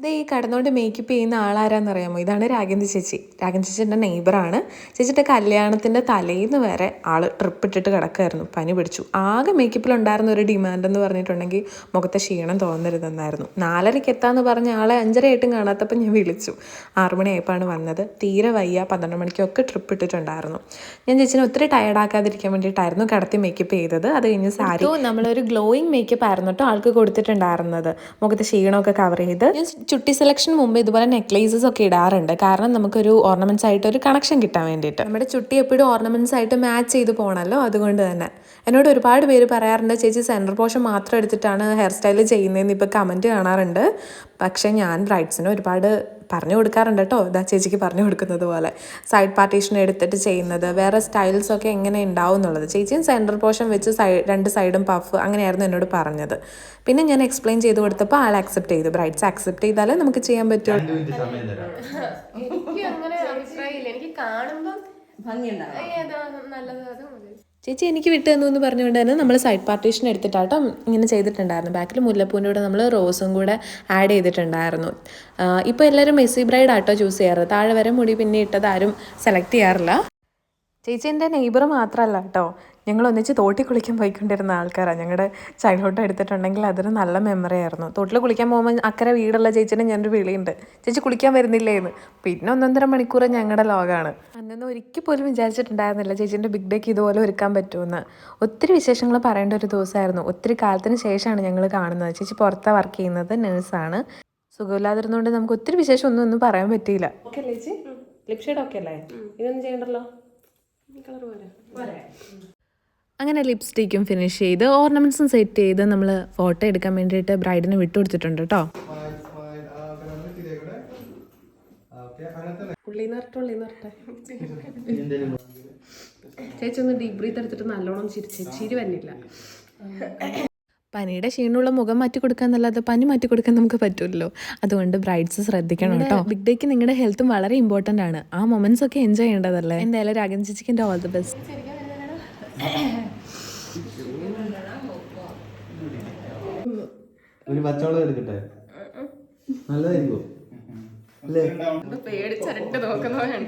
ഇത് ഈ കടന്നുകൊണ്ട് മേക്കപ്പ് ചെയ്യുന്ന ആളാരാന്ന് അറിയാമോ ഇതാണ് രാഗേന്ദ്ര ചേച്ചി. രാഗേന്ദ്ര ചേച്ചിന്റെ നെയ്ബറാണ് ചേച്ചിയുടെ കല്യാണത്തിന്റെ തലേന്ന് വരെ ആൾ ട്രിപ്പ് ഇട്ടിട്ട് കിടക്കായിരുന്നു. പനി പിടിച്ചു. ആകെ മേക്കപ്പിലുണ്ടായിരുന്ന ഒരു ഡിമാൻഡ് എന്ന് പറഞ്ഞിട്ടുണ്ടെങ്കിൽ മുഖത്തെ ക്ഷീണം തോന്നരുതെന്നായിരുന്നു. നാലരയ്ക്ക് എത്താന്ന് പറഞ്ഞ ആളെ അഞ്ചരയായിട്ടും കാണാത്തപ്പോൾ ഞാൻ വിളിച്ചു. ആറുമണിയായപ്പോഴാണ് വന്നത്. തീരെ വയ്യ. പന്ത്രണ്ട് മണിക്കൊക്കെ ട്രിപ്പ് ഇട്ടിട്ടുണ്ടായിരുന്നു. ഞാൻ ചേച്ചിനെ ഒത്തിരി ടയർഡാക്കാതിരിക്കാൻ വേണ്ടിയിട്ടായിരുന്നു കിടത്തി മേക്കപ്പ് ചെയ്തത്. അത് കഴിഞ്ഞ് സാരി നമ്മളൊരു ഗ്ലോയിങ് മേക്കപ്പ് ആയിരുന്നു കേട്ടോ ആൾക്ക് കൊടുത്തിട്ടുണ്ടായിരുന്നത്. മുഖത്തെ ക്ഷീണമൊക്കെ കവർ ചെയ്ത്. ചുട്ടി സെലക്ഷൻ മുമ്പ് ഇതുപോലെ നെക്ലേസസ് ഒക്കെ ഇടാറുണ്ട്. കാരണം നമുക്കൊരു ഓർണമെന്റ്സ് ആയിട്ട് ഒരു കണക്ഷൻ കിട്ടാൻ വേണ്ടിയിട്ട്. നമ്മുടെ ചുട്ടി എപ്പോഴും ഓർണമെന്റ്സ് ആയിട്ട് മാച്ച് ചെയ്ത് പോകണമല്ലോ അതുകൊണ്ട് തന്നെ. എന്നോട് ഒരുപാട് പേര് പറയാറുണ്ട് ചേച്ചി സെന്റർ പോഷൻ മാത്രം എടുത്തിട്ടാണ് ഹെയർ സ്റ്റൈൽ ചെയ്യുന്നതെന്ന് ഇപ്പോൾ കമന്റ് കാണാറുണ്ട്. പക്ഷേ ഞാൻ ബ്രൈഡ്സിന് ഒരുപാട് പറഞ്ഞു കൊടുക്കാറുണ്ട് കേട്ടോ. ഇതാ ചേച്ചിക്ക് പറഞ്ഞു കൊടുക്കുന്നത് പോലെ. സൈഡ് പാർട്ടീഷൻ എടുത്തിട്ട് ചെയ്യുന്നത്. വേറെ സ്റ്റൈൽസൊക്കെ എങ്ങനെ ഉണ്ടാവും എന്നുള്ളത്. ചേച്ചിയും സെന്റർ പോർഷൻ വെച്ച് സൈഡ് രണ്ട് സൈഡും പഫ് അങ്ങനെയായിരുന്നു എന്നോട് പറഞ്ഞത്. പിന്നെ ഞാൻ എക്സ്പ്ലെയിൻ ചെയ്ത് കൊടുത്തപ്പോൾ ആൾ ആക്സെപ്റ്റ് ചെയ്തു. ബ്രൈഡ്സ് ആക്സെപ്റ്റ് ചെയ്താലേ നമുക്ക് ചെയ്യാൻ പറ്റുള്ളൂ എനിക്ക് അങ്ങനെ അഭിപ്രായമില്ല. എനിക്ക് കാണുമ്പം ചേച്ചി എനിക്ക് വിട്ടു തന്നു എന്ന് പറഞ്ഞുകൊണ്ട് തന്നെ നമ്മൾ സൈഡ് പാർട്ടീഷൻ എടുത്തിട്ടാട്ടോ ഇങ്ങനെ ചെയ്തിട്ടുണ്ടായിരുന്നു. ബാക്കിൽ മുല്ലപ്പൂവിന്റെ കൂടെ നമ്മൾ റോസും കൂടെ ആഡ് ചെയ്തിട്ടുണ്ടായിരുന്നു. ഇപ്പോൾ എല്ലാവരും മെസ്സി ബ്രൈഡ് ആട്ടോ ചൂസ് ചെയ്യാറ്. താഴെ വരെ മുടി പിന്നെ ഇട്ടത് ആരും സെലക്ട് ചെയ്യാറില്ല. ചേച്ചി എന്റെ നെയ്ബർ മാത്രമല്ല കേട്ടോ. ഞങ്ങൾ ഒന്നിച്ച് തോട്ടിൽ കുളിക്കാൻ പോയിക്കൊണ്ടിരുന്ന ആൾക്കാരാണ് ഞങ്ങളുടെ ചൈൽഡ്ഹുഡ് എടുത്തിട്ടുണ്ടെങ്കിൽ അതൊരു നല്ല മെമ്മറി ആയിരുന്നു. തോട്ടിൽ കുളിക്കാൻ പോകുമ്പോൾ അക്കരെ വീടുള്ള ചേച്ചിനെ ഞാനൊരു വിളിയുണ്ട്. ചേച്ചി കുളിക്കാൻ വരുന്നില്ലേ? എന്ന്. പിന്നെ ഒന്നൊന്നര മണിക്കൂർ ഞങ്ങളുടെ ലോകമാണ് അന്നൊന്നും ഒരിക്കൽ പോലും വിചാരിച്ചിട്ടുണ്ടായിരുന്നില്ല ചേച്ചീന്റെ ബിഗ് ഡേക്ക് ഇതുപോലെ ഒരുക്കാൻ പറ്റുമെന്ന്. ഒത്തിരി വിശേഷങ്ങൾ പറയേണ്ട ഒരു ദിവസമായിരുന്നു. ഒത്തിരി കാലത്തിന് ശേഷമാണ് ഞങ്ങൾ കാണുന്നത്. ചേച്ചി പുറത്താണ് വർക്ക് ചെയ്യുന്നത് നേഴ്സാണ് സുഖമില്ലാതിരുന്നുകൊണ്ട് നമുക്ക് ഒത്തിരി വിശേഷം ഒന്നും ഒന്നും പറയാൻ പറ്റിയില്ല. ഓക്കെ ചേച്ചി. ലിപ്ഷേഡ് ഓക്കെ അല്ലേ? ഇതൊന്നും ചെയ്യണ്ടല്ലോ? കളർ പോലെ അങ്ങനെ ലിപ്സ്റ്റിക്കും ഫിനിഷ് ചെയ്ത് ഓർണമെന്റ്സും സെറ്റ് ചെയ്ത് നമ്മൾ ഫോട്ടോ എടുക്കാൻ വേണ്ടിയിട്ട് ബ്രൈഡിനെ വിട്ടുകൊടുത്തിട്ടുണ്ട് കേട്ടോ ചേച്ചി ഒന്ന് ഡീപ് ബ്രീത്ത് എടുത്തിട്ട് നല്ലോണം ചിരിച്ച് ചിരി വന്നില്ല. പനിയുടെ ക്ഷീണമുള്ള മുഖം മാറ്റി കൊടുക്കുക എന്നല്ലാതെ പനി മാറ്റി കൊടുക്കാൻ നമുക്ക് പറ്റുമല്ലോ അതുകൊണ്ട് ബ്രൈഡ്സ് ശ്രദ്ധിക്കണം കേട്ടോ. ബിഗ് ഡേക്ക് നിങ്ങളുടെ ഹെൽത്തും വളരെ ഇമ്പോർട്ടന്റ് ആണ്. ആ മൊമെന്റ്സ് ഒക്കെ എൻജോയ് ചെയ്യേണ്ടതല്ലേ? എന്തായാലും രാഗൻ ചേച്ചിക്ക് എന്റെ ഓൾ ദി ബെസ്റ്റ് ഒരു പച്ചവളം എടുക്കട്ടെ? നല്ലതായിരിക്കും. അല്ലേ? പേടിച്ചരട്ട് നോക്കുന്നവരാണ്